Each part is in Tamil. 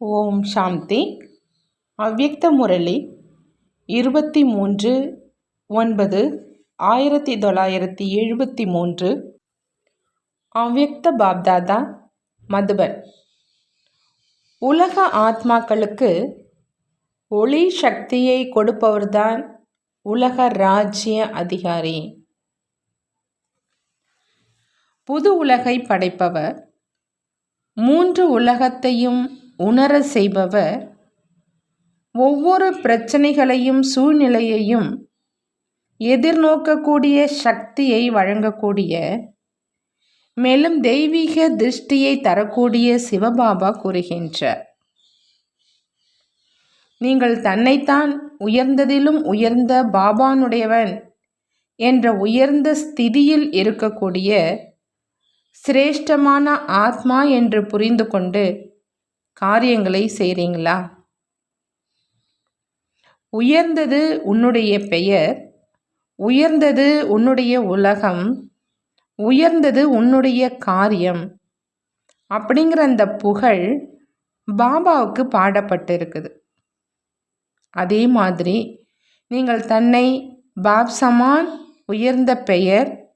ஓம் சாந்தி. அவ்யக்த முரளி இருபத்தி மூன்று ஒன்பது ஆயிரத்தி தொள்ளாயிரத்தி எழுபத்தி மூன்று அவ்யக்த பாப்தாதா மதுபன். உலக ஆத்மாக்களுக்கு ஒளி சக்தியை கொடுப்பவர்தான் உலக ராஜ்ய அதிகாரி. புது உலகை படைப்பவர் மூன்று உலகத்தையும் உணர செய்பவர் ஒவ்வொரு பிரச்சனைகளையும் சூழ்நிலையையும் எதிர்நோக்கக்கூடிய சக்தியை வழங்கக்கூடிய மேலும் தெய்வீக திருஷ்டியை தரக்கூடிய சிவபாபா கூறுகின்றார். நீங்கள் தன்னைத்தான் உயர்ந்ததிலும் உயர்ந்த பாபானுடையவன் என்ற உயர்ந்த ஸ்திதியில் இருக்கக்கூடிய சிரேஷ்டமான ஆத்மா என்று புரிந்து கொண்டு காரியங்களை செய்கிறீங்களா உயர்ந்தது உன்னுடைய பெயர் உயர்ந்தது உன்னுடைய உலகம் உயர்ந்தது உன்னுடைய காரியம் அப்படிங்கிற அந்த புகழ் பாபாவுக்கு பாடப்பட்டிருக்குது. அதே மாதிரி நீங்கள் தன்னை பாப் சமான் உயர்ந்த பெயர்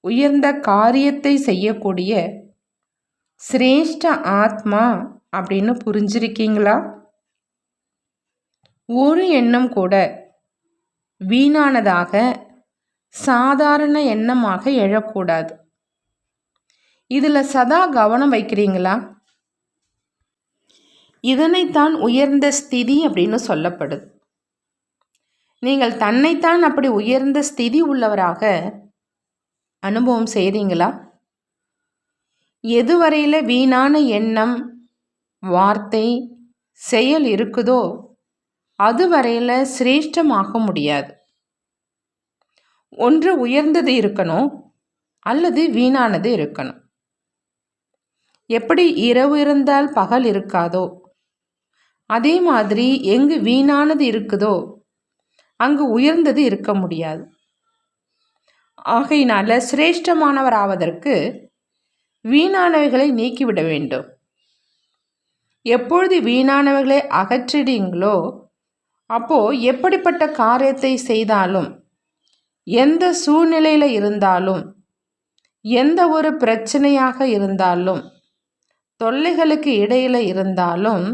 உயர்ந்த காரியத்தை செய்யக்கூடிய சிரேஷ்ட ஆத்மா அப்படின்னு புரிஞ்சிருக்கீங்களா? ஒரு எண்ணம் கூட வீணானதாக சாதாரண எண்ணமாக எழக்கூடாது. இதில் சதா கவனம் வைக்கிறீங்களா? இதனைத்தான் உயர்ந்த ஸ்திதி அப்படின்னு சொல்லப்படுது. நீங்கள் தன்னைத்தான் அப்படி உயர்ந்த ஸ்திதி உள்ளவராக அனுபவம் செய்கிறீங்களா எதுவரையில் வீணான எண்ணம் வார்த்தை செயல் இருக்குதோ அது வரையில் சிரேஷ்டமாக முடியாது. ஒன்று உயர்ந்தது இருக்கணும் அல்லது வீணானது இருக்கணும். எப்படி இரவு இருந்தால் பகல் இருக்காதோ அதே மாதிரி எங்கு வீணானது இருக்குதோ அங்கு உயர்ந்தது இருக்க முடியாது. ஆகையினால சிரேஷ்டமானவராவதற்கு வீணானவைகளை நீக்கிவிட வேண்டும். எப்பொழுது வீணானவர்களை அகற்றிடுங்களோ அப்போது எப்படிப்பட்ட காரியத்தை செய்தாலும் எந்த சூழ்நிலையில் இருந்தாலும் எந்த ஒரு பிரச்சனையாக இருந்தாலும் தொல்லைகளுக்கு இடையில் இருந்தாலும்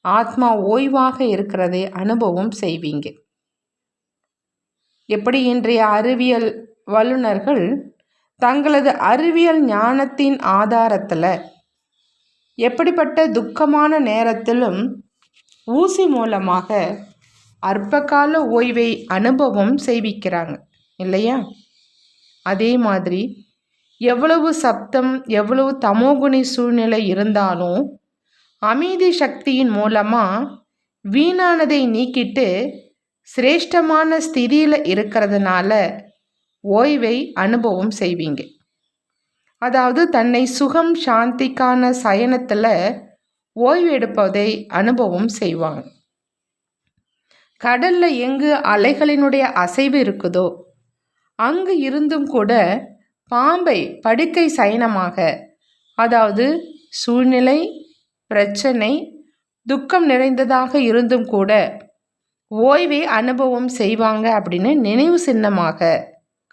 ஆத்மா ஓய்வாக இருக்கிறதை அனுபவம் செய்வீங்க. எப்படி இன்றைய அறிவியல் வல்லுநர்கள் தங்களது அறிவியல் ஞானத்தின் ஆதாரத்தில் எப்படிப்பட்ட துக்கமான நேரத்திலும் ஊசி மூலமாக அற்பகால ஓய்வை அனுபவம் செய்விக்கிறாங்க இல்லையா? அதே மாதிரி எவ்வளவு சப்தம் எவ்வளவு தமோகுணி சூழ்நிலை இருந்தாலும் அமைதி சக்தியின் மூலமாக வீணானதை நீக்கிட்டு சிரேஷ்டமான ஸ்திதியில் இருக்கிறதுனால ஓய்வை அனுபவம் செய்வீங்க. அதாவது தன்னை சுகம் சாந்திக்கான சயனத்தில் ஓய்வு எடுப்பதை அனுபவம் செய்வாங்க கடலில் எங்கு அலைகளினுடைய அசைவு இருக்குதோ அங்கு இருந்தும் கூட பாம்பை படுக்கை சயனமாக அதாவது சூழ்நிலை பிரச்சனை துக்கம் நிறைந்ததாக இருந்தும் கூட ஓய்வை அனுபவம் செய்வாங்க அப்படின்னு நினைவு சின்னமாக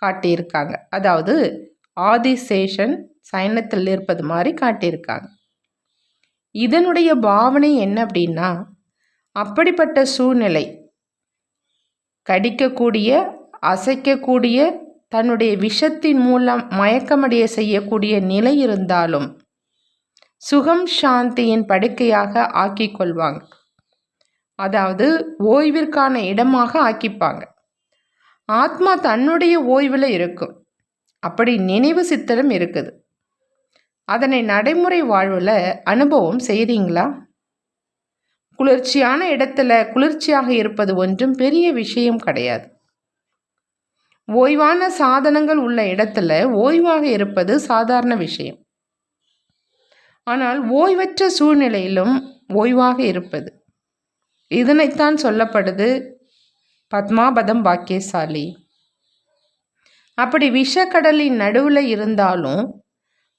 காட்டியிருக்காங்க. அதாவது ஆதிசேஷன் சயனத்தில் இருப்பது மாதிரி காட்டியிருக்காங்க. இதனுடைய பாவனை என்ன அப்படின்னா அப்படிப்பட்ட சூழ்நிலை கடிக்கக்கூடிய அசைக்கக்கூடிய தன்னுடைய விஷத்தின் மூலம் மயக்கமடைய செய்யக்கூடிய நிலை இருந்தாலும் சுகம் சாந்தியின் படுக்கையாக ஆக்கிக் கொள்வாங்க. அதாவது ஓய்விற்கான இடமாக ஆக்கிப்பாங்க. ஆத்மா தன்னுடைய ஓய்வில் இருக்கும். அப்படி நினைவு சித்திரம் இருக்குது. அதனை நடைமுறை வாழ்வில் அனுபவம் செய்கிறீங்களா குளிர்ச்சியான இடத்துல குளிர்ச்சியாக இருப்பது ஒன்றும் பெரிய விஷயம் கிடையாது. ஓய்வான சாதனங்கள் உள்ள இடத்துல ஓய்வாக இருப்பது சாதாரண விஷயம். ஆனால் ஓய்வற்ற சூழ்நிலையிலும் ஓய்வாக இருப்பது. இதனைத்தான் சொல்லப்படுது பத்மாபதம் பாக்கியசாலி அப்படி விஷக்கடலின் நடுவில் இருந்தாலும்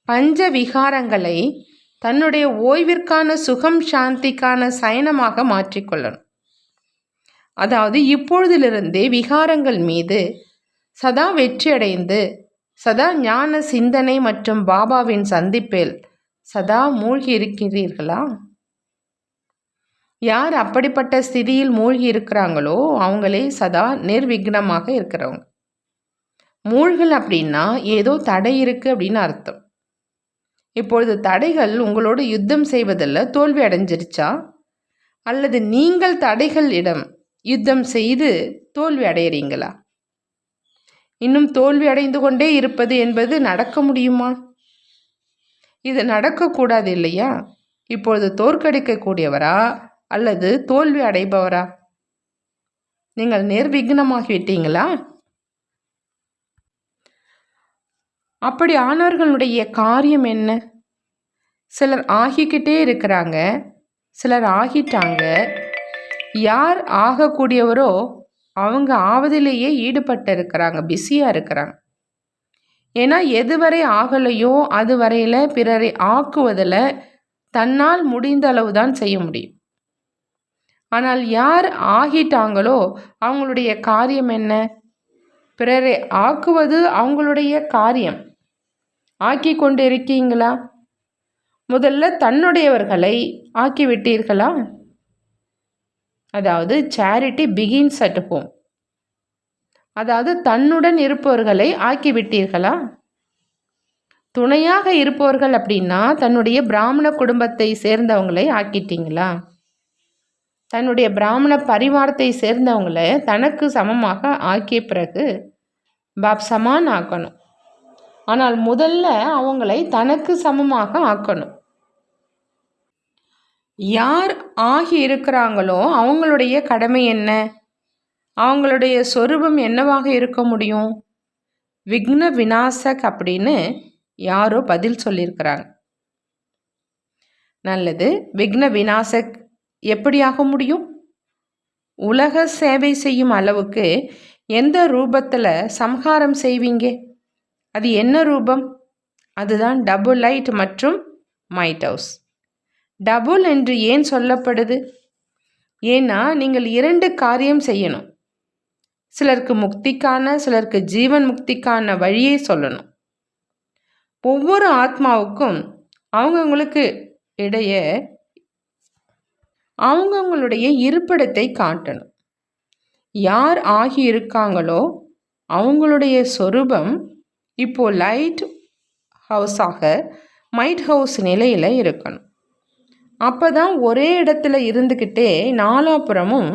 பஞ்ச விகாரங்களை தன்னுடைய ஓய்விற்கான சுகம் சாந்திக்கான சயனமாக மாற்றிக்கொள்ளணும். அதாவது இப்பொழுதிலிருந்தே விகாரங்கள் மீது சதா வெற்றியடைந்து சதா ஞான சிந்தனை மற்றும் பாபாவின் சந்திப்பில் சதா மூழ்கி இருக்கிறீர்களா யார் அப்படிப்பட்ட ஸ்திதியில் மூழ்கி இருக்கிறாங்களோ அவங்களே சதா நிர்விக்னமாக இருக்கிறவங்க. மூழ்கல் அப்படின்னா ஏதோ தடை இருக்குது அப்படின்னு அர்த்தம். இப்பொழுது தடைகள் உங்களோடு யுத்தம் செய்வதில் தோல்வி அடைஞ்சிருச்சா? அல்லது நீங்கள் தடைகள் இடம் யுத்தம் செய்து தோல்வி அடையிறீங்களா? இன்னும் தோல்வி அடைந்து கொண்டே இருப்பது என்பது நடக்க முடியுமா? இது நடக்கக்கூடாது இல்லையா? இப்பொழுது தோற்கடிக்கக்கூடியவரா அல்லது தோல்வி அடைபவரா? நீங்கள் நிர்விக்னமாகிவிட்டீங்களா? அப்படி ஆனவர்களுடைய காரியம் என்ன? சிலர் ஆகிக்கிட்டே இருக்கிறாங்க சிலர் ஆகிட்டாங்க. யார் ஆகக்கூடியவரோ அவங்க ஆவதிலேயே ஈடுபட்டு இருக்கிறாங்க பிஸியாக இருக்கிறாங்க. ஏன்னா எதுவரை ஆகலையோ அது வரையில் பிறரை ஆக்குவதில் தன்னால் முடிந்த அளவு தான் செய்ய முடியும். ஆனால் யார் ஆகிட்டாங்களோ அவங்களுடைய காரியம் என்ன? பிறரை ஆக்குவது அவங்களுடைய காரியம். ஆக்கி கொண்டு இருக்கீங்களா முதல்ல தன்னுடையவர்களை ஆக்கிவிட்டீர்களா? அதாவது சேரிட்டி பிகின்ஸ் அட் ஹோம் அதாவது தன்னுடன் இருப்பவர்களை ஆக்கிவிட்டீர்களா? துணையாக இருப்பவர்கள் அப்படின்னா தன்னுடைய பிராமண குடும்பத்தை சேர்ந்தவங்களை ஆக்கிட்டீங்களா? தன்னுடைய பிராமண பரிவாரத்தை சேர்ந்தவங்களை தனக்கு சமமாக ஆக்கிய பிறகு பாப் சமான் ஆக்கணும். ஆனால் முதல்ல அவங்களை தனக்கு சமமாக ஆக்கணும். யார் ஆகி இருக்கிறாங்களோ அவங்களுடைய கடமை என்ன? அவங்களுடைய சொரூபம் என்னவாக இருக்க முடியும்? விக்ன விநாசக் அப்படின்னு யாரோ பதில் சொல்லியிருக்கிறாங்க. நல்லது விக்ன விநாசக் எப்படியாக முடியும்? உலக சேவை செய்யும் அளவுக்கு எந்த ரூபத்தில் சம்ஹாரம் செய்வீங்க? அது என்ன ரூபம்? அதுதான் டபுள் லைட் மற்றும் மைட் ஹவுஸ் டபுள் என்று ஏன் சொல்லப்படுது? ஏன்னா நீங்கள் இரண்டு காரியம் செய்யணும். சிலருக்கு முக்திக்கான சிலருக்கு ஜீவன் முக்திக்கான வழியை சொல்லணும். ஒவ்வொரு ஆத்மாவுக்கும் அவங்கவுங்களுக்கு இடையே அவங்கவுங்களுடைய இருப்பிடத்தை காட்டணும். யார் ஆகி இருக்காங்களோ அவங்களுடைய சொரூபம் இப்போ லைட் ஹவுஸாக மைட் ஹவுஸ் நிலையில் இருக்கணும். அப்போ தான் ஒரே இடத்துல இருந்துக்கிட்டே நாலாப்புறமும்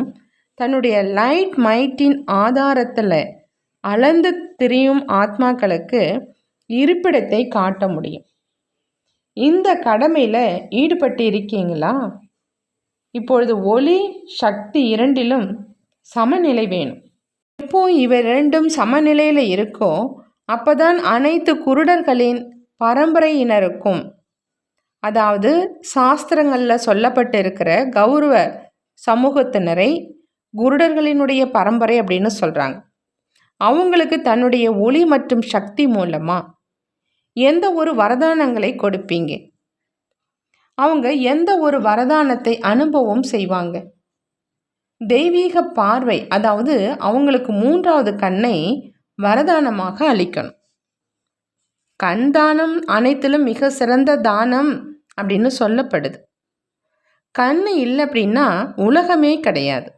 தன்னுடைய லைட் மைட்டின் ஆதாரத்தில் அளந்து திரியும் ஆத்மாக்களுக்கு இருப்பிடத்தை காட்ட முடியும். இந்த கடமையில் ஈடுபட்டு இருக்கீங்களா? இப்பொழுது ஒளி சக்தி இரண்டிலும் சமநிலை வேணும். எப்போ இவை ரெண்டும் சமநிலையில் இருக்கோ அப்போதான் அனைத்து குருடர்களின் பரம்பரையினருக்கும் அதாவது சாஸ்திரங்களில் சொல்லப்பட்டு இருக்கிற கௌரவ சமூகத்தினரை குருடர்களினுடைய பரம்பரை அப்படின்னு சொல்கிறாங்க அவங்களுக்கு தன்னுடைய ஒளி மற்றும் சக்தி மூலமாக எந்த ஒரு வரதானங்களை கொடுப்பீங்க? அவங்க எந்த ஒரு வரதானத்தை அனுபவம் செய்வாங்க? தெய்வீக பார்வை அதாவது அவங்களுக்கு மூன்றாவது கண்ணை வரதானமாக அளிக்கணும். கண் தானம் அனைத்திலும் மிக சிறந்த தானம் அப்படின்னு சொல்லப்படுது. கண் இல்லை அப்படின்னா உலகமே கிடையாது.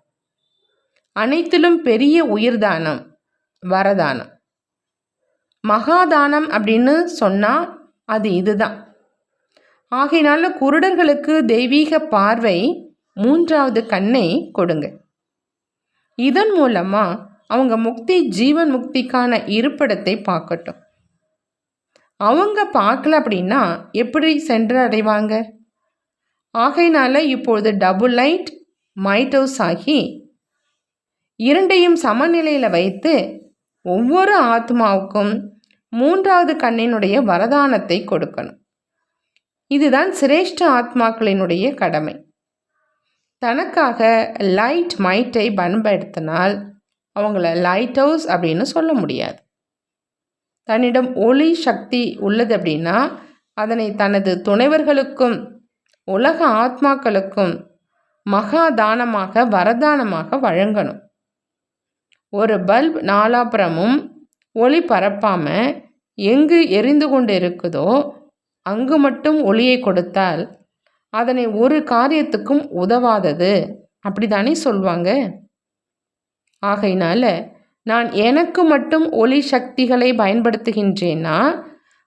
அனைத்திலும் பெரிய உயிர்தானம் வரதானம். மகாதானம் அப்படின்னு சொன்னால் அது இதுதான். ஆகையினால குருடர்களுக்கு தெய்வீக பார்வை மூன்றாவது கண்ணை கொடுங்க. இதன் மூலமாக அவங்க முக்தி ஜீவன் முக்திக்கான இருப்பிடத்தை பார்க்கட்டும். அவங்க பார்க்கல அப்படின்னா எப்படி சென்று அடைவாங்க? ஆகையினால இப்பொழுது டபுள் லைட் மைட் ஹவுஸ் ஆகி இரண்டையும் சமநிலையில் வைத்து ஒவ்வொரு ஆத்மாவுக்கும் மூன்றாவது கண்ணினுடைய வரதானத்தை கொடுக்கணும். இதுதான் சிரேஷ்ட ஆத்மாக்களினுடைய கடமை. தனக்காக லைட் மைட்டை பயன்படுத்தினால் அவங்கள லைட் ஹவுஸ் அப்படின்னு சொல்ல முடியாது. தன்னிடம் ஒளி சக்தி உள்ளது அப்படின்னா அதனை தனது துணைவர்களுக்கும் உலக ஆத்மாக்களுக்கும் மகா தானமாக வரதானமாக வழங்கணும். ஒரு பல்ப் நாலாபுறமும் ஒளி பரப்பாமல் எங்கு எரிந்து கொண்டு இருக்குதோ அங்கு மட்டும் ஒளியை கொடுத்தால் அதனை ஒரு காரியத்துக்கும் உதவாதது. அப்படி தானே சொல்வாங்க? ஆகையினால நான் எனக்கு மட்டும் ஒளி சக்திகளை பயன்படுத்துகின்றேனா?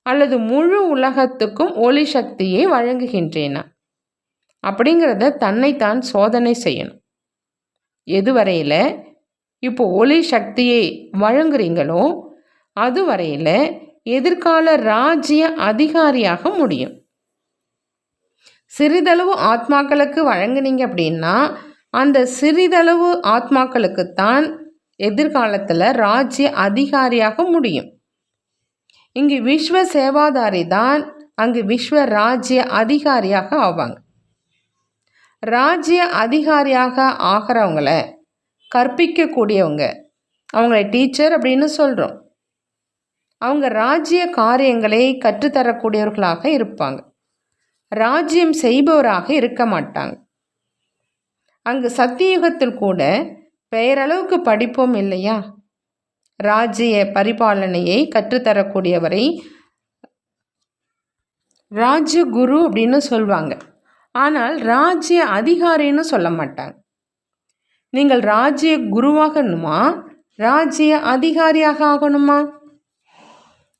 அல்லது முழு உலகத்துக்கும் ஒளி சக்தியை வழங்குகின்றேனா? அப்படிங்கிறத தன்னைத்தான் சோதனை செய்யணும். எதுவரையில் இப்போ ஒளி சக்தியை வழங்குறீங்களோ அதுவரையில் எதிர்கால ராஜ்ய அதிகாரியாக முடியும். சிறிதளவு ஆத்மாக்களுக்கு வழங்குனீங்க அப்படின்னா அந்த சிறிதளவு ஆத்மாக்களுக்குத்தான் எதிர்காலத்தில் ராஜ்ய அதிகாரியாக முடியும். இங்கு விஸ்வ சேவாதாரி தான் அங்கு விஸ்வ ராஜ்ய அதிகாரியாக ஆவாங்க. ராஜ்ய அதிகாரியாக ஆகிறவங்கள கற்பிக்கக்கூடியவங்க. அவங்கள டீச்சர் அப்படின்னு சொல்கிறோம் அவங்க ராஜ்ய காரியங்களை கற்றுத்தரக்கூடியவர்களாக இருப்பாங்க. ராஜ்யம் செய்பவராக இருக்க மாட்டாங்க. அங்கு சத்தியுகத்தில் கூட பெயரளவுக்கு படிப்போம் இல்லையா? ராஜ்ய பரிபாலனையை கற்றுத்தரக்கூடியவரை ராஜ்ய குரு அப்படின்னு சொல்வாங்க. ஆனால் ராஜ்ய அதிகாரின்னு சொல்ல மாட்டாங்க. நீங்கள் ராஜ்ய குருவாகணுமா? ராஜ்ய அதிகாரியாக ஆகணுமா?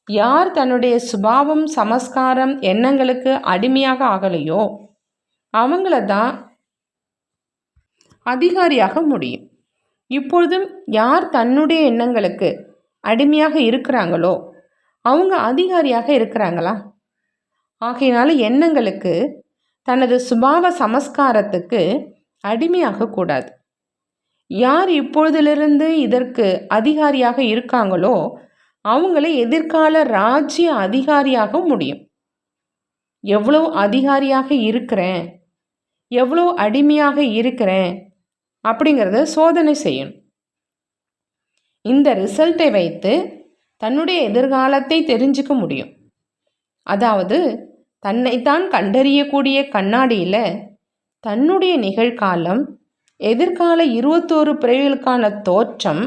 யார் தன்னுடைய சுபாவம் சமஸ்காரம் எண்ணங்களுக்கு அடிமையாக ஆகலையோ? அவங்கள தான் அதிகாரியாக முடியும். இப்பொழுதும் யார் தன்னுடைய எண்ணங்களுக்கு அடிமையாக இருக்கிறாங்களோ அவங்க அதிகாரியாக இருக்கிறாங்களா? ஆகையினால எண்ணங்களுக்கு தனது சுபாவ சமஸ்காரத்துக்கு அடிமையாக கூடாது. யார் இப்பொழுதிலிருந்து இதற்கு அதிகாரியாக இருக்காங்களோ அவங்கள எதிர்கால ராஜ்ய அதிகாரியாக முடியும். எவ்வளோ அதிகாரியாக இருக்கிறேன் எவ்வளோ அடிமையாக இருக்கிறேன் அப்படிங்கிறத சோதனை செய்யணும். இந்த ரிசல்ட்டை வைத்து தன்னுடைய எதிர்காலத்தை தெரிஞ்சுக்க முடியும். அதாவது தன்னைத்தான் கண்டறியக்கூடிய கண்ணாடியில் தன்னுடைய நிகழ்காலம் எதிர்கால இருபத்தோரு பிறவிகளுக்கான தோற்றம்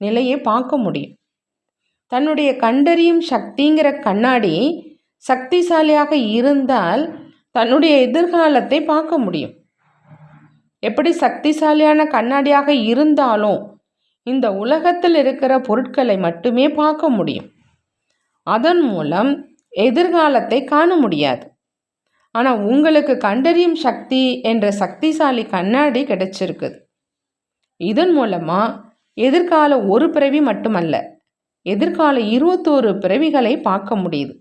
நிலையை பார்க்க முடியும். தன்னுடைய கண்டறியும் சக்திங்கிற கண்ணாடி சக்திசாலியாக இருந்தால் தன்னுடைய எதிர்காலத்தை பார்க்க முடியும். எப்படி சக்திசாலியான கண்ணாடியாக இருந்தாலும் இந்த உலகத்தில் இருக்கிற பொருட்களை மட்டுமே பார்க்க முடியும். அதன் மூலம் எதிர்காலத்தை காண முடியாது. ஆனால் உங்களுக்கு கண்டறியும் சக்தி என்ற சக்திசாலி கண்ணாடி கிடைச்சிருக்குது. இதன் மூலமாக எதிர்கால ஒரு பிறவி மட்டுமல்ல எதிர்கால இருபத்தோரு பிறவிகளை பார்க்க முடியுது.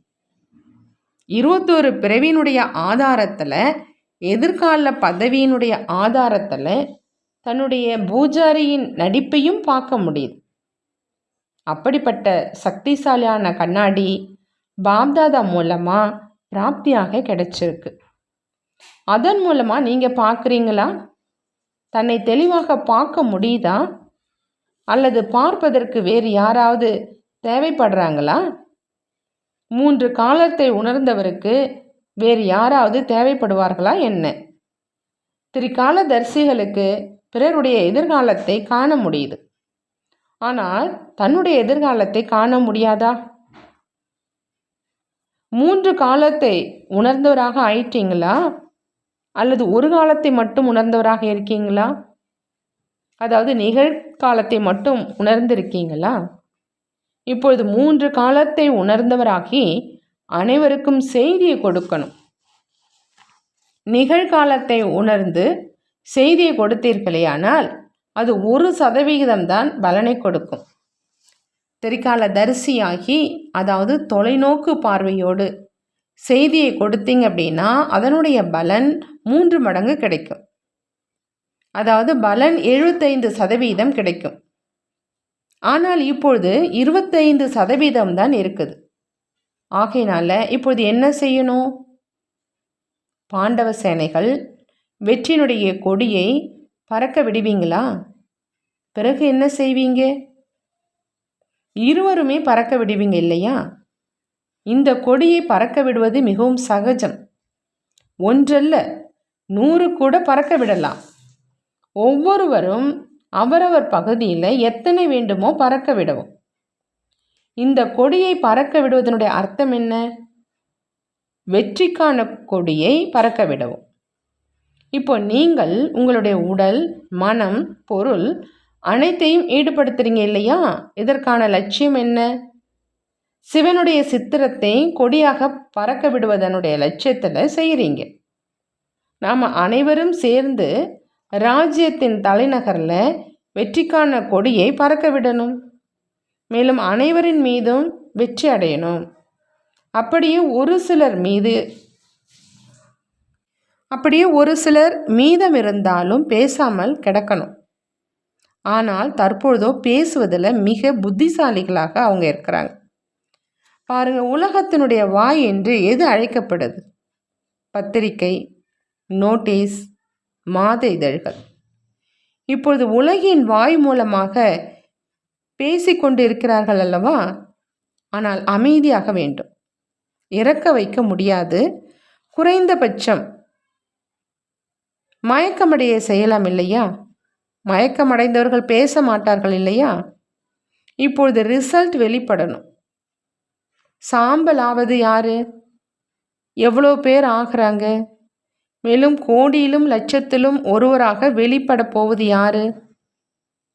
இருபத்தோரு பிறவியினுடைய ஆதாரத்தில் எதிர்கால பதவியினுடைய ஆதாரத்தில் தன்னுடைய பூஜாரியின் நடிப்பையும் பார்க்க முடியுது. அப்படிப்பட்ட சக்திசாலியான கண்ணாடி பாப்தாதா மூலமாக பிராப்தியாக கிடைச்சிருக்கு. அதன் மூலமாக நீங்கள் பார்க்குறீங்களா? தன்னை தெளிவாக பார்க்க முடியுதா? அல்லது பார்ப்பதற்கு வேறு யாராவது தேவைப்படுறாங்களா? மூன்று காலத்தை உணர்ந்தவருக்கு வேறு யாராவது தேவைப்படுவார்களா என்ன? திரிகால தரிசிகளுக்கு பிறருடைய எதிர்காலத்தை காண முடியுது. ஆனால் தன்னுடைய எதிர்காலத்தை காண முடியாதா? மூன்று காலத்தை உணர்ந்தவராக ஆயிட்டீங்களா? அல்லது ஒரு காலத்தை மட்டும் உணர்ந்தவராக இருக்கீங்களா? அதாவது நிகழ்காலத்தை மட்டும் உணர்ந்திருக்கீங்களா? இப்பொழுது மூன்று காலத்தை உணர்ந்தவராகி அனைவருக்கும் செய்தியை கொடுக்கணும். நிகழ்காலத்தை உணர்ந்து செய்தியை கொடுத்தீர்களே ஆனால் அது ஒரு சதவிகிதம் தான் பலனை கொடுக்கும். திரிகால தரிசியாகி அதாவது தொலைநோக்கு பார்வையோடு செய்தியை கொடுத்தீங்க அப்படின்னா அதனுடைய பலன் மூன்று மடங்கு கிடைக்கும். அதாவது பலன் எழுபத்தைந்து சதவீதம் கிடைக்கும். ஆனால் இப்பொழுது இருபத்தைந்து சதவீதம் தான் இருக்குது. ஆகையினால இப்பொழுது என்ன செய்யணும்? பாண்டவ சேனைகள் வெற்றியினுடைய கொடியை பறக்க விடுவீங்களா? பிறகு என்ன செய்வீங்க? இருவருமே பறக்க விடுவீங்க இல்லையா? இந்த கொடியை பறக்க விடுவது மிகவும் சகஜம். ஒன்றல்ல நூறு கூட பறக்க விடலாம். ஒவ்வொருவரும் அவரவர் பகுதியில் எத்தனை வேண்டுமோ பறக்க விடவும். இந்த கொடியை பறக்க விடுவதனுடைய அர்த்தம் என்ன? வெற்றிக்கான கொடியை பறக்க விடவும். இப்போ நீங்கள் உங்களுடைய உடல் மனம் பொருள் அனைத்தையும் ஈடுபடுத்துறீங்க இல்லையா? இதற்கான லட்சியம் என்ன? சிவனுடைய சித்திரத்தை கொடியாக பறக்க விடுவதனுடைய லட்சியத்தில் செய்கிறீங்க நாம் அனைவரும் சேர்ந்து ராஜ்யத்தின் தலைநகரில் வெற்றிக்கான கொடியை பறக்க விடணும். மேலும் அனைவரின் மீதும் வெற்றி அடையணும். அப்படியே ஒரு சிலர் மீது அப்படியே ஒரு சிலர் மீதம் இருந்தாலும் பேசாமல் கிடக்கணும். ஆனால் தற்பொழுதோ பேசுவதில் மிக புத்திசாலிகளாக அவங்க இருக்கிறாங்க. பாருங்க உலகத்தினுடைய வாய் என்று எது அழைக்கப்படுது? பத்திரிகை நோட்டீஸ் மாத இதழ்கள். இப்பொழுது உலகின் வாய் மூலமாக பேசிக்கொண்டு இருக்கிறார்கள் அல்லவா? ஆனால் அமைதியாக வேண்டும். இறக்க வைக்க முடியாது. குறைந்தபட்சம் மயக்கமடைய செய்யலாம் இல்லையா? மயக்கமடைந்தவர்கள் பேச மாட்டார்கள் இல்லையா? இப்பொழுது ரிசல்ட் வெளிப்படணும். சாம்பல் ஆவது யாரு? எவ்வளோ பேர் ஆகிறாங்க? மேலும் கோடியிலும் லட்சத்திலும் ஒருவராக வெளிப்பட போவது யாரு?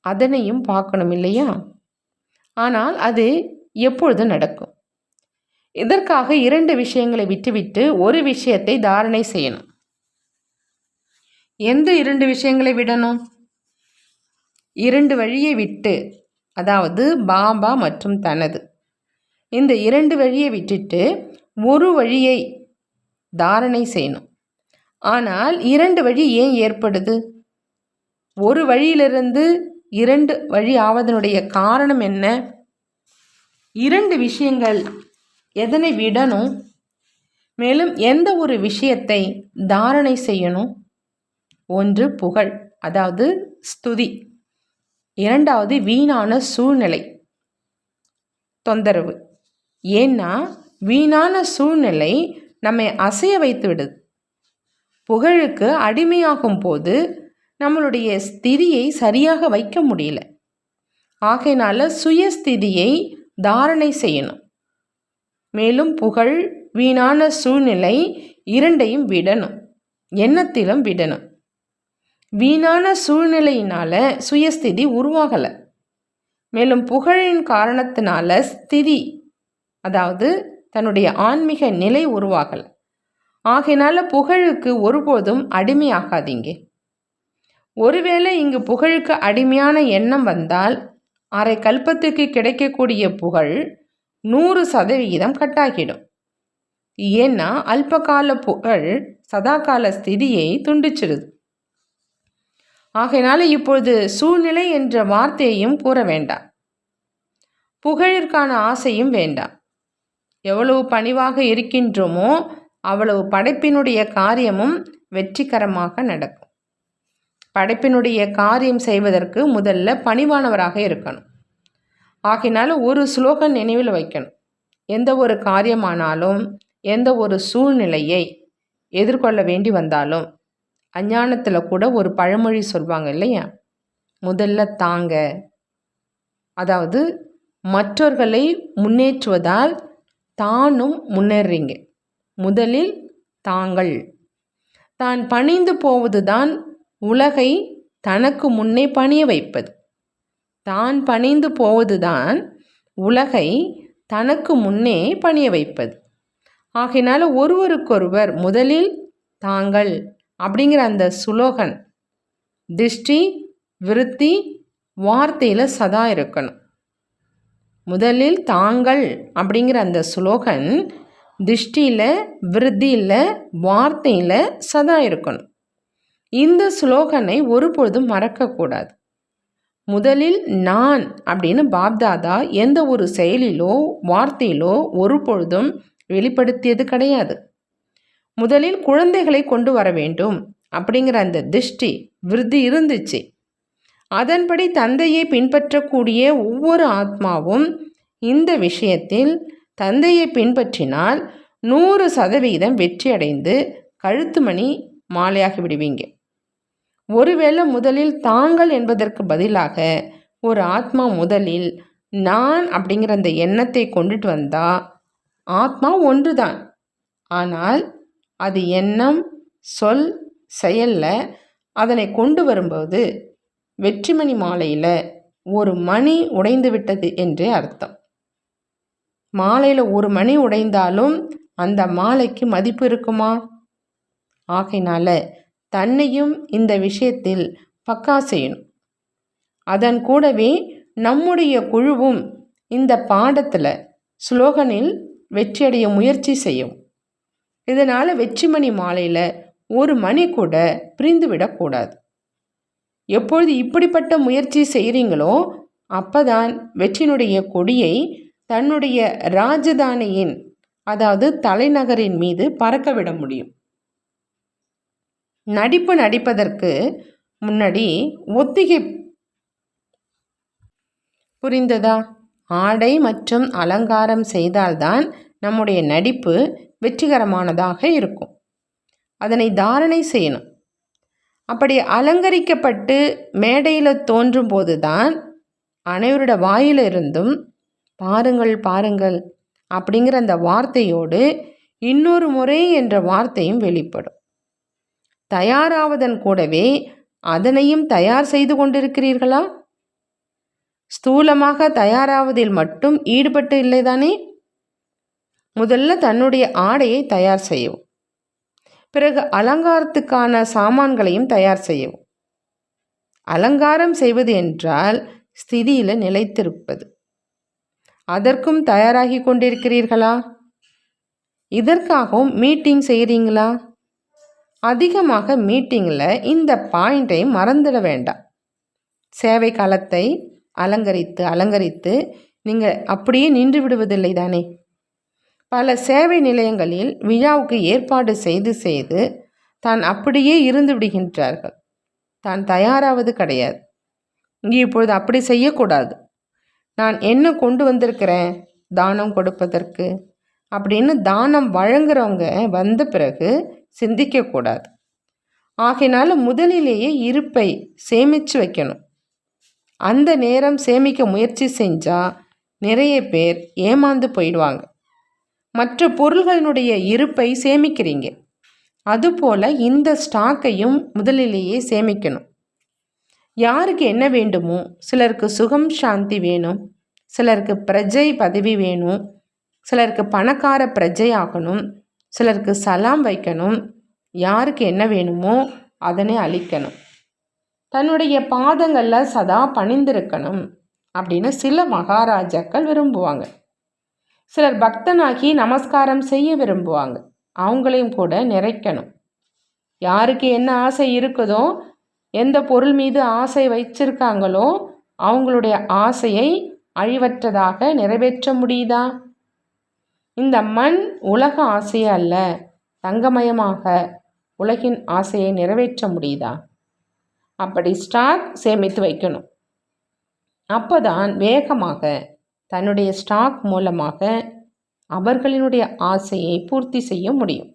அதனையும் பார்க்கணும் இல்லையா? ஆனால் அது எப்பொழுது நடக்கும்? இதற்காக இரண்டு விஷயங்களை விட்டுவிட்டு ஒரு விஷயத்தை தாரணை செய்யணும். எந்த இரண்டு விஷயங்களை விடணும்? இரண்டு வழியை விட்டு அதாவது பாபா மற்றும் தனது. இந்த இரண்டு வழியை விட்டுட்டு ஒரு வழியை தாரணை செய்யணும். ஆனால் இரண்டு வழி ஏன் ஏற்படுது? ஒரு வழியிலிருந்து இரண்டு வழி ஆவதனுடைய காரணம் என்ன? இரண்டு விஷயங்கள் எதனை விடணும்? மேலும் எந்த ஒரு விஷயத்தை தாரணை செய்யணும்? ஒன்று புகழ் அதாவது ஸ்துதி. இரண்டாவது வீணான சூழ்நிலை தொந்தரவு. ஏன்னா வீணான சூழ்நிலை நம்மை அசைய வைத்து விடுது புகழுக்கு அடிமையாகும் போது நம்மளுடைய ஸ்திதியை சரியாக வைக்க முடியல. ஆகையினால சுயஸ்திதியை தாரணை செய்யணும். மேலும் புகழ் வீணான சூழ்நிலை இரண்டையும் விடணும். எண்ணத்திலும் விடணும். வீணான சூழ்நிலையினால சுயஸ்திதி உருவாகலை. மேலும் புகழின் காரணத்தினால ஸ்திதி அதாவது தன்னுடைய ஆன்மீக நிலை உருவாகலை. ஆகையினால புகழுக்கு ஒருபோதும் அடிமையாகாதீங்க. ஒருவேளை இங்கு புகழுக்கு அடிமையான எண்ணம் வந்தால் அரை கல்பத்துக்கு கிடைக்கக்கூடிய புகழ் நூறு சதவிகிதம் கட்டாகிடும். ஏன்னா அல்பகால புகழ் சதாகால ஸ்திதியை துண்டிச்சிடுது ஆகையினால இப்பொழுது சூழ்நிலை என்ற வார்த்தையையும் கூற வேண்டாம். புகழிற்கான ஆசையும் வேண்டாம். எவ்வளவு பணிவாக இருக்கின்றோமோ அவ்வளவு படைப்பினுடைய காரியமும் வெற்றிகரமாக நடக்கும். படைப்பினுடைய காரியம் செய்வதற்கு முதல்ல பணிவானவராக இருக்கணும். ஆகினால ஒரு ஸ்லோகன் நினைவில் வைக்கணும். எந்த ஒரு காரியமானாலும் எந்த ஒரு சூழ்நிலையை எதிர்கொள்ள வேண்டி வந்தாலும் அஞ்ஞானத்தில் கூட ஒரு பழமொழி சொல்வாங்க இல்லையா? முதல்ல தாங்க. அதாவது மற்றவர்களை முன்னேற்றுவதால் தானும் முன்னேறீங்க. முதலில் தாங்கள். தான் பணிந்து போவதுதான் உலகை தனக்கு முன்னே பணிய வைப்பது. தான் பணிந்து போவதுதான் உலகை தனக்கு முன்னே பணிய வைப்பது. ஆகையினால ஒருவருக்கொருவர் முதலில் தாங்கள் அப்படிங்கிற அந்த சுலோகன் திருஷ்டி விருத்தி வார்த்தையில் சதா இருக்கணும். முதலில் தாங்கள் அப்படிங்கிற அந்த சுலோகன் திருஷ்டியில் விருத்தியில் வார்த்தையில் சதா இருக்கணும். இந்த ஸ்லோகனை ஒருபொழுதும் மறக்கக்கூடாது. முதலில் நான் அப்படின்னு பாப்தாதா எந்த ஒரு செயலிலோ வார்த்தையிலோ ஒரு பொழுதும் வெளிப்படுத்தியது கிடையாது. முதலில் குழந்தைகளை கொண்டு வர வேண்டும் அப்படிங்கிற அந்த திருஷ்டி விருதி இருந்துச்சு. அதன்படி தந்தையை பின்பற்றக்கூடிய ஒவ்வொரு ஆத்மாவும் இந்த விஷயத்தில் தந்தையை பின்பற்றினால் நூறு சதவீதம் வெற்றியடைந்து கழுத்துமணி மாலையாகி விடுவீங்க. ஒருவேளை முதலில் தாங்கள் என்பதற்கு பதிலாக ஒரு ஆத்மா முதலில் நான் அப்படிங்கிற அந்த எண்ணத்தை கொண்டுட்டு வந்தா ஆத்மா ஒன்று தான் ஆனால் அது எண்ணம் சொல் செயலில் அதனை கொண்டு வரும்போது வெற்றிமணி மாலையில் ஒரு மணி உடைந்து விட்டது என்றே அர்த்தம். மாலையில் ஒரு மணி உடைந்தாலும் அந்த மாலைக்கு மதிப்பு இருக்குமா? ஆகையினால தன்னையும் இந்த விஷயத்தில் பக்கா செய்யணும். அதன் கூடவே நம்முடைய குழுவும் இந்த பாடத்தில் ஸ்லோகனில் வெற்றியடைய முயற்சி செய்யும். இதனால் வெற்றிமணி மாலையில் ஒரு மணி கூட பிரிந்து விடக்கூடாது எப்பொழுது இப்படிப்பட்ட முயற்சி செய்கிறீங்களோ அப்பதான் வெற்றியினுடைய கொடியை தன்னுடைய ராஜதானியின் அதாவது தலைநகரின் மீது பறக்க விட முடியும். நடிப்பு நடிப்பதற்கு முன்னாடி ஒத்திகை புரிந்ததா? ஆடை மற்றும் அலங்காரம் செய்தால்தான் நம்முடைய நடிப்பு வெற்றிகரமானதாக இருக்கும். அதனை தாரணை செய்யணும். அப்படி அலங்கரிக்கப்பட்டு மேடையில் தோன்றும் போது தான் அனைவரோட வாயிலிருந்தும் பாருங்கள் பாருங்கள் அப்படிங்கிற அந்த வார்த்தையோடு இன்னொரு முறை என்ற வார்த்தையும் வெளிப்படும். தயாராவதன் கூடவே அதனையும் தயார் செய்து கொண்டிருக்கிறீர்களா? ஸ்தூலமாக தயாராவதில் மட்டும் ஈடுபட்டு இல்லைதானே? முதல்ல தன்னுடைய ஆடையை தயார் செய்யவும். பிறகு அலங்காரத்துக்கான சாமான்களையும் தயார் செய்யவும். அலங்காரம் செய்வது என்றால் ஸ்திதியில் நிலைத்திருப்பது. அதற்கும் தயாராகி கொண்டிருக்கிறீர்களா? இதற்காகவும் மீட்டிங் செய்கிறீங்களா அதிகமாக மீட்டிங்கில் இந்த பாயிண்டை மறந்துட வேண்டாம். சேவை காலத்தை அலங்கரித்து அலங்கரித்து நீங்கள் அப்படியே நின்று விடுவதில்லை தானே? பல சேவை நிலையங்களில் விழாவுக்கு ஏற்பாடு செய்து செய்து தான் அப்படியே இருந்து விடுகின்றார்கள். தான் தயாராவது கிடையாது. இங்கே இப்பொழுது அப்படி செய்யக்கூடாது. நான் என்ன கொண்டு வந்திருக்கிறேன்? தானம் கொடுப்பதற்கு அப்படின்னு தானம் வழங்குறவங்க வந்த பிறகு சிந்திக்கக்கூடாது. ஆகினால முதலிலேயே இருப்பை சேமித்து வைக்கணும். அந்த நேரம் சேமிக்க முயற்சி செஞ்சால் நிறைய பேர் ஏமாந்து போயிடுவாங்க. மற்ற பொருள்களினுடைய இருப்பை சேமிக்கிறீங்க. அதுபோல் இந்த ஸ்டாக்கையும் முதலிலேயே சேமிக்கணும். யாருக்கு என்ன வேண்டுமோ சிலருக்கு சுகம் சாந்தி வேணும். சிலருக்கு பிரஜை பதவி வேணும். சிலருக்கு பணக்கார பிரஜை ஆகணும். சிலருக்கு சலாம் வைக்கணும். யாருக்கு என்ன வேணுமோ அதனை அளிக்கணும். தன்னுடைய பாதங்களில் சதா பணிந்திருக்கணும் அப்படின்னு சில மகாராஜாக்கள் விரும்புவாங்க. சிலர் பக்தனாகி நமஸ்காரம் செய்ய விரும்புவாங்க. அவங்களையும் கூட நிறைக்கணும். யாருக்கு என்ன ஆசை இருக்குதோ எந்த பொருள் மீது ஆசை வைச்சிருக்காங்களோ அவங்களுடைய ஆசையை அழிவற்றதாக நிறைவேற்ற முடியுதா? இந்த மண் உலக ஆசையே அல்ல தங்கமயமாக உலகின் ஆசையை நிறைவேற்ற முடியுதா? அப்படி ஸ்டாக் சேமித்து வைக்கணும். அப்போதான் வேகமாக தன்னுடைய ஸ்டாக் மூலமாக அவர்களினுடைய ஆசையை பூர்த்தி செய்ய முடியும்.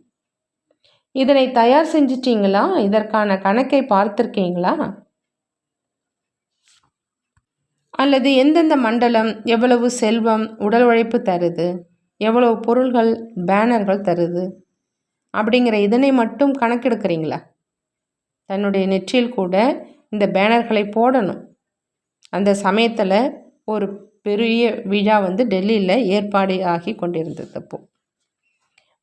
இதனை தயார் செஞ்சிட்டிங்களா? இதற்கான கணக்கை பார்த்துருக்கீங்களா? அல்லது எந்தெந்த மண்டலம் எவ்வளவு செல்வம் உடல் உழைப்பு தருது? எவ்வளோ பொருள்கள் பேனர்கள் தருது? அப்படிங்கிற இதனை மட்டும் கணக்கெடுக்கிறீங்களா? தன்னுடைய நெற்றியில் கூட இந்த பேனர்களை போடணும். அந்த சமயத்தில் ஒரு பெரிய விழா வந்து டெல்லியில் ஏற்பாடு ஆகி கொண்டிருந்தது அப்போ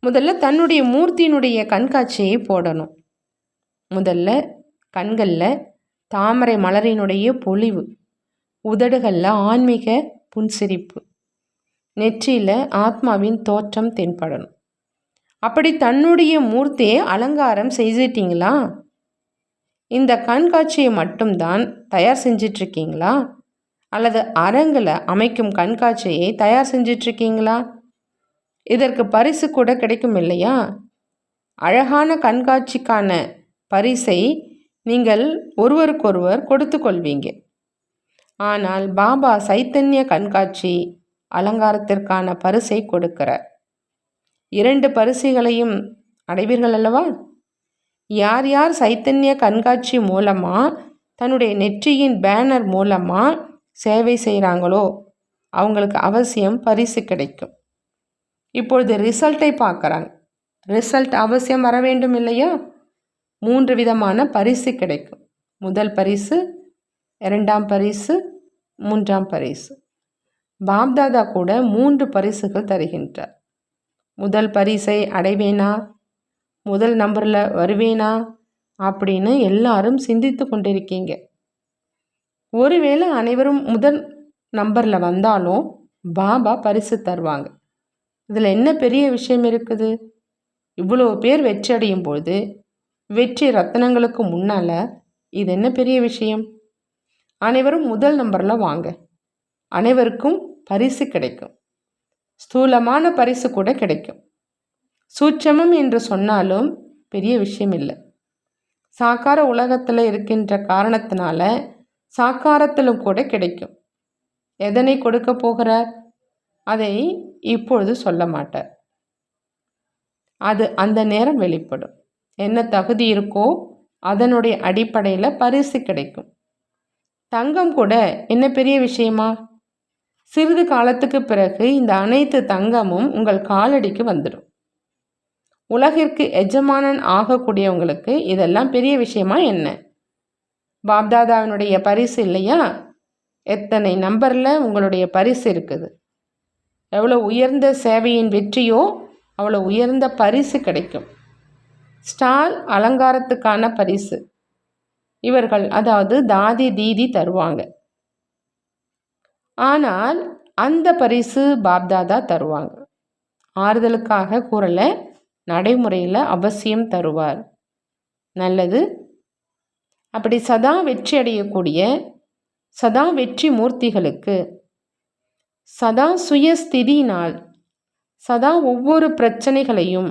முதல்ல தன்னுடைய மூர்த்தியினுடைய கண்காட்சியை போடணும். முதல்ல கண்களில் தாமரை மலரினுடைய பொலிவு உதடுகளில் ஆன்மீக புன்சிரிப்பு. நெற்றியில் ஆத்மாவின் தோற்றம் தென்படணும். அப்படி தன்னுடைய மூர்த்தியை அலங்காரம் செய்துட்டீங்களா? இந்த கண்காட்சியை மட்டும்தான் தயார் செஞ்சிட்ருக்கீங்களா? அல்லது அரங்கில் அமைக்கும் கண்காட்சியை தயார் செஞ்சிட்ருக்கீங்களா? இதற்கு பரிசு கூட கிடைக்கும் இல்லையா? அழகான கண்காட்சிக்கான பரிசை நீங்கள் ஒருவருக்கொருவர் கொடுத்து கொள்வீங்க. ஆனால் பாபா சைத்தன்ய கண்காட்சி அலங்காரத்திற்கான பரிசை கொடுக்கிறார். இரண்டு பரிசுகளையும் அடைவீர்கள் அல்லவா? யார் யார் சைத்தன்ய கண்காட்சி மூலமாக தன்னுடைய நெற்றியின் பேனர் மூலமாக சேவை செய்கிறாங்களோ அவங்களுக்கு அவசியம் பரிசு கிடைக்கும். இப்பொழுது ரிசல்ட்டை பார்க்குறாங்க ரிசல்ட் அவசியம் வர வேண்டும் இல்லையா? மூன்று விதமான பரிசு கிடைக்கும். முதல் பரிசு இரண்டாம் பரிசு மூன்றாம் பரிசு. பாப்தாதா கூட மூன்று பரிசுகள் தருகின்றார். முதல் பரிசை அடைவேனா? முதல் நம்பரில் வருவேனா? அப்படின்னு எல்லாரும் சிந்தித்து கொண்டிருக்கீங்க. ஒருவேளை அனைவரும் முதல் நம்பரில் வந்தாலும் பாபா பரிசு தருவாங்க. இதில் என்ன பெரிய விஷயம் இருக்குது? இவ்வளோ பேர் வெற்றி அடையும் பொழுது வெற்றி ரத்தனங்களுக்கு முன்னால் இது என்ன பெரிய விஷயம்? அனைவரும் முதல் நம்பரில் வாங்க. அனைவருக்கும் பரிசு கிடைக்கும். ஸ்தூலமான பரிசு கூட கிடைக்கும். சூட்சமம் என்று சொன்னாலும் பெரிய விஷயம் இல்லை சாக்கார உலகத்தில் இருக்கின்ற காரணத்தினால சாக்காரத்திலும் கூட கிடைக்கும். எதனை கொடுக்க போகிறார்? அதை இப்பொழுது சொல்ல மாட்டார். அது அந்த நேரம் வெளிப்படும். என்ன தகுதி இருக்கோ அதனுடைய அடிப்படையில் பரிசு கிடைக்கும். தங்கம் கூட என்ன பெரிய விஷயமா? சிறிது காலத்துக்கு பிறகு இந்த அனைத்து தங்கமும் உங்கள் காலடிக்கு வந்துடும். உலகிற்கு எஜமானன் ஆகக்கூடியவங்களுக்கு இதெல்லாம் பெரிய விஷயமா என்ன? பாப்தாதாவினுடைய பரிசு இல்லையா? எத்தனை நம்பரில் உங்களுடைய பரிசு இருக்குது? எவ்வளோ உயர்ந்த சேவையின் வெற்றியோ அவ்வளோ உயர்ந்த பரிசு கிடைக்கும். ஸ்டால் அலங்காரத்துக்கான பரிசு. இவர்கள் அதாவது தாதி தீதி தருவாங்க. ஆனால் அந்த பரிசு பாப்தாதா தருவாங்க. ஆறுதலுக்காக கூறலை நடைமுறையில் அவசியம் தருவார். நல்லது. அப்படி சதா வெற்றி அடையக்கூடிய சதா வெற்றி மூர்த்திகளுக்கு சதா சுயஸ்திதியினால் சதா ஒவ்வொரு பிரச்சனைகளையும்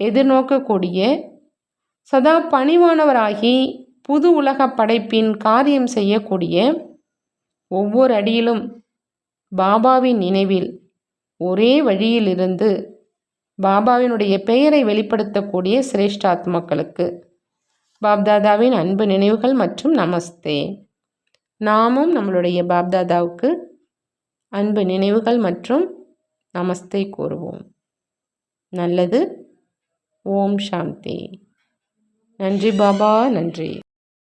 எதிர்நோக்கக்கூடிய சதா பணிவானவராகி புது உலக படைப்பின் காரியம் செய்யக்கூடிய ஒவ்வொரு அடியிலும் பாபாவின் நினைவில் ஒரே வழியிலிருந்து பாபாவினுடைய பெயரை வெளிப்படுத்தக்கூடிய சிரேஷ்டாத்மாக்களுக்கு பாப்தாதாவின் அன்பு நினைவுகள் மற்றும் நமஸ்தே. நாமும் நம்மளுடைய பாப்தாதாவுக்கு அன்பு நினைவுகள் மற்றும் நமஸ்தே கூறுவோம். நல்லது. ஓம் சாந்தி. நன்றி பாபா நன்றி.